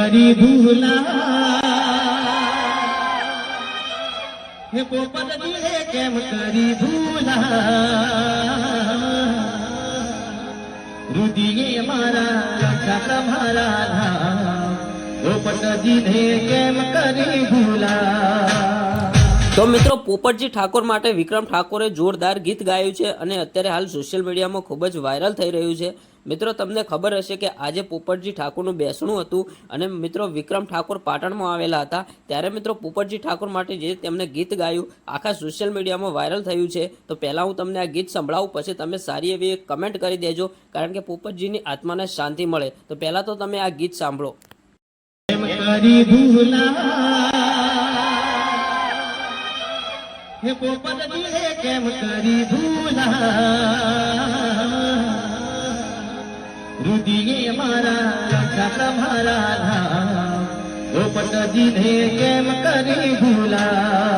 કરી ભૂલા. હે પોપટજી હે કેમ કરી ભૂલા? રુદિયે મારા રક્ષા તમારા પોપટજી ને કેમ કરી ભૂલા? તો મિત્રો, પોપટજી ઠાકોર માટે વિક્રમ ઠાકોરે જોરદાર ગીત ગાયું છે અને અત્યારે હાલ સોશિયલ મીડિયામાં ખૂબ જ વાયરલ થઈ રહ્યું છે. મિત્રો, તમને ખબર હશે કે આજે પોપટજી ઠાકોરનું બેસણું હતું અને મિત્રો, વિક્રમ ઠાકોર પાટણમાં આવેલા હતા. ત્યારે મિત્રો, પોપટજી ઠાકોર માટે જે તેમણે ગીત ગાયું, આખા સોશિયલ મીડિયામાં વાયરલ થયું છે. તો પહેલાં હું તમને આ ગીત સંભળાવું, પછી તમે સારી એવી કમેન્ટ કરી દેજો, કારણ કે પોપટજીની આત્માને શાંતિ મળે. તો પહેલાં તો તમે આ ગીત સાંભળો. કરી ભૂલા હે પોપટજી હે કેમ કરી ભૂલા રુદિયે મારા રક્ષા તમારા પોપટજી ને કેમ કરી ભૂલા?